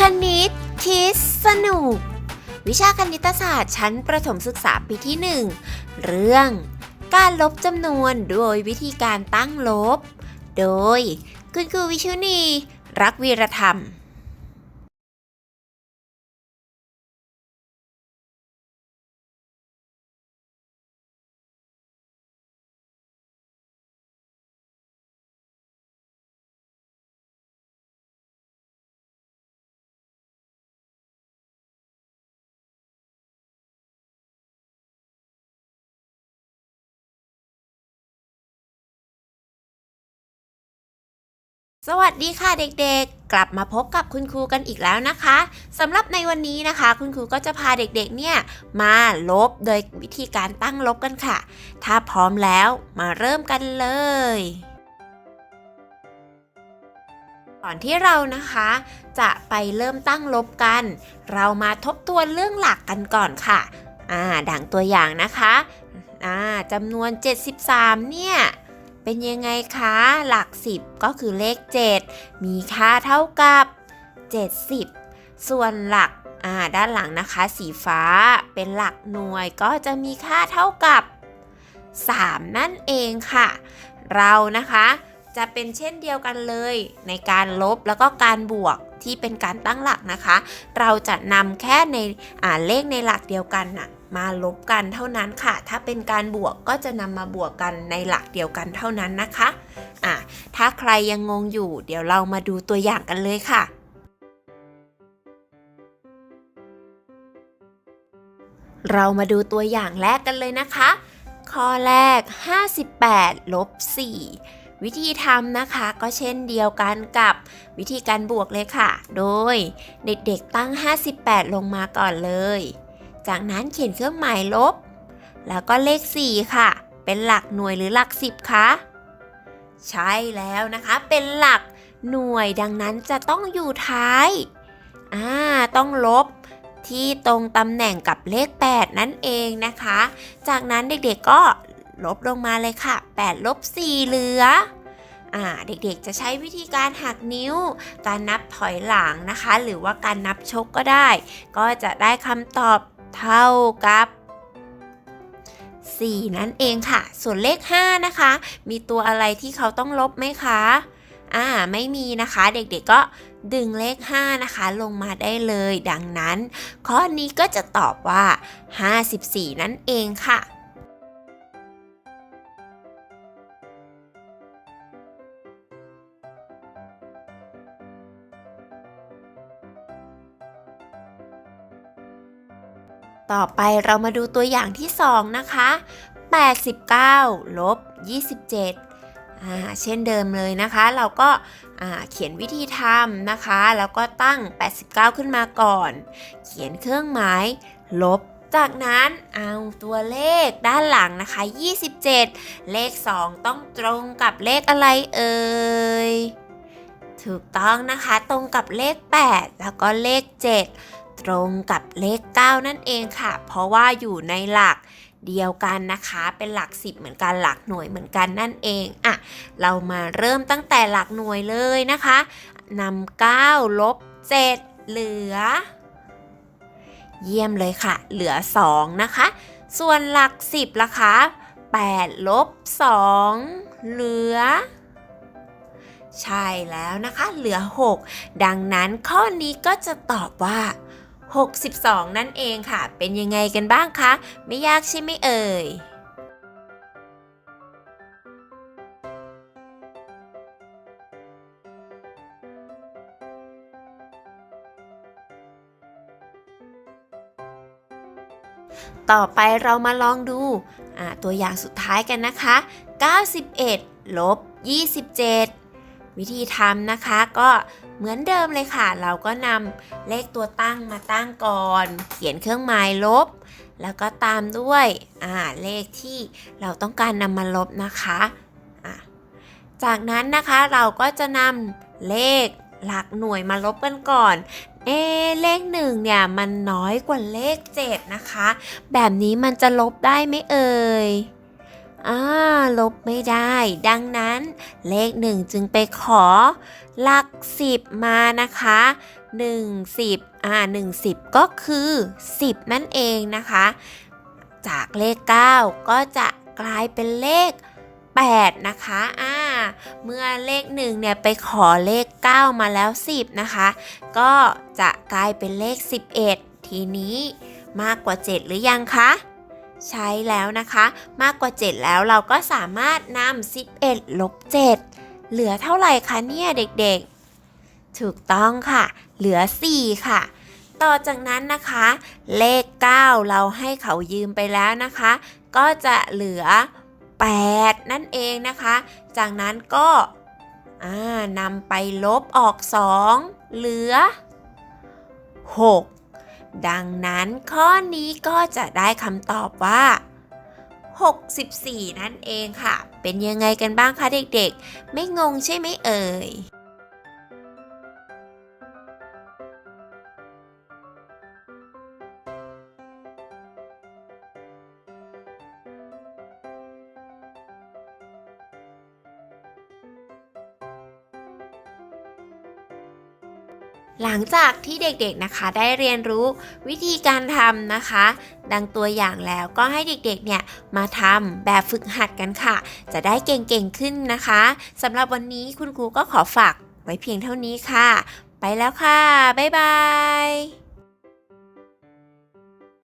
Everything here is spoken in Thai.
คณิตคิดสนุก วิชาคณิตศาสตร์ชั้นประถมศึกษาปีที่ 1 เรื่อง การลบจำนวนโดยวิธีการตั้งลบ โดย คุณครูวิชุนี รักวีรธรรม สวัสดีค่ะเด็กๆ กลับมาพบกับคุณครูกันอีกแล้วนะคะสำหรับในวันนี้นะคะ คุณครูก็จะพาเด็กๆเนี่ยมาลบโดยวิธีการตั้งลบกันค่ะ ถ้าพร้อมแล้วมาเริ่มกันเลย ก่อนที่เรานะคะ จะไปเริ่มตั้งลบกัน เรามาทบทวนเรื่องหลักกันก่อนค่ะอ่าดังตัวอย่างนะคะอ่าจำนวน 73 เนี่ย เป็นยังไงคะ หลัก 10 ก็คือเลข 7 มีค่าเท่ากับ 70 ส่วนหลักอ่าด้านหลังนะคะ สีฟ้าเป็นหลักหน่วยก็จะมีค่าเท่ากับ 3 นั่นเองค่ะ เรานะคะจะเป็นเช่นเดียวกันเลยในการลบแล้วก็การบวก ที่เป็นการตั้งหลักนะคะ เราจะนำแค่ในเลขในหลักเดียวกันน่ะมาลบกันเท่านั้นค่ะ ถ้าเป็นการบวกก็จะนำมาบวกกันในหลักเดียวกันเท่านั้นนะคะอะถ้าใครยังงงอยู่ เดี๋ยวเรามาดูตัวอย่างกันเลยค่ะเรามาดูตัวอย่างแรกกันเลยนะคะ ข้อแรก 58ลบ4 วิธีทำนะคะก็เช่นเดียวกันกับวิธีการบวกเลยค่ะ โดยเด็กๆตั้ง 58 ลงมาก่อนเลย จากนั้นเขียนเครื่องหมายลบ แล้วก็เลข 4 ค่ะ เป็นหลักหน่วยหรือหลัก 10คะใช่แล้วนะคะเป็นหลักหน่วยดังนั้นจะต้องอยู่ท้าย อ่า ต้องลบที่ตรงตำแหน่งกับเลข 8 นั่นเองนะคะ จากนั้นเด็กๆก็ ลบลงมาเลยค่ะ8ลบ4เหลืออ่าเด็กๆจะใช้วิธีการหักนิ้ว การนับถอยหลังนะคะ หรือว่าการนับชกก็ได้ ก็จะได้คำตอบเท่ากับ 4 นั่นเองค่ะ ส่วนเลข 5 นะคะ มีตัวอะไรที่เขาต้องลบไหมคะอ่าไม่มีนะคะเด็กๆก็ดึงเลข 5 นะคะ ลงมาได้เลย ดังนั้น ข้อนี้ก็จะตอบว่า 54 นั่นเองค่ะ ต่อไปเรามาดูตัวอย่างที่ 2 นะคะ 89 ลบ 27อ่าเช่นเดิมเลยนะคะ เราก็อาเขียนวิธีทำนะคะ แล้วก็ตั้ง 89 ขึ้นมาก่อน เขียนเครื่องหมายลบจากนั้นเอาตัวเลขด้านหลังนะคะ 27 เลข 2 ต้องตรงกับเลขอะไรเอ่ย ถูกต้องนะคะ ตรงกับเลข 8 แล้วก็เลข 7 ตรงกับเลข 9 นั่นเองค่ะ เพราะว่าอยู่ในหลักเดียวกันนะคะ เป็นหลัก 10 เหมือนกันหลักหน่วยเหมือนกันนั่นเองอะเรามาเริ่มตั้งแต่หลักหน่วยเลยนะคะนำ9ลบ7เหลือ เยี่ยมเลยค่ะ เหลือ 2 นะคะ ส่วนหลัก 10ล่ะคะ8ลบ2เหลือ ใช่แล้วนะคะ เหลือ 6 ดังนั้นข้อนี้ก็จะตอบว่า 62 นั่นเองค่ะ เป็นยังไงกันบ้างคะ ไม่ยากใช่ไหมเอ่ยต่อไปเรามาลองดูตัวอย่างสุดท้ายกันนะคะ 91 ลบ 27 วิธีทำนะคะก็ เหมือนเดิมเลยค่ะ เราก็นำเลขตัวตั้งมาตั้งก่อน เขียนเครื่องหมายลบ แล้วก็ตามด้วยอ่าเลขที่เราต้องการนำมาลบนะคะอะจากนั้นนะคะเราก็จะนำเลขหลักหน่วยมาลบกันก่อน เอเลขหนึ่งเนี่ยมันน้อยกว่าเลข 7 นะคะ แบบนี้มันจะลบได้ไหมเอ่ย อ่าลบไม่ได้ ดังนั้นเลขหนึ่งจึงไปขอ หลักสิบมานะคะหนึ่งสิบอ่าหนึ่งสิบก็คือสิบนั่นเองนะคะ จากเลข 9 ก็จะกลายเป็นเลข 8 นะคะอ่าเมื่อเลข1เนี่ยไปขอเลข 9 มาแล้ว 10 นะคะ ก็จะกลายเป็นเลข 11 ทีนี้มากกว่า 7 หรือยังคะ ใช้แล้วนะคะ มากกว่า 7 แล้วเราก็สามารถนำ11ลบ7เหลือเท่าไหร่คะเนี่ยเด็กๆ ถูกต้องค่ะ เหลือ 4 ค่ะ ต่อจากนั้นนะคะ เลข 9 เราให้เขายืมไปแล้วนะคะ ก็จะเหลือ 8 นั่นเองนะคะ จากนั้นก็นำไปลบออก 2 เหลือ 6 ดังนั้นข้อนี้ก็จะได้คำตอบว่า 64 นั่นเองค่ะ เป็นยังไงกันบ้างคะเด็กๆ ไม่งงใช่ไหมเอ่ย หลังจากที่เด็กๆนะคะได้เรียนรู้วิธีการทำนะคะ ดังตัวอย่างแล้วก็ให้เด็กๆเนี่ยมาทำแบบฝึกหัดกันค่ะ จะได้เก่งๆขึ้นนะคะสำหรับวันนี้คุณครูก็ขอฝากไว้เพียงเท่านี้ค่ะ ไปแล้วค่ะ บ๊ายบาย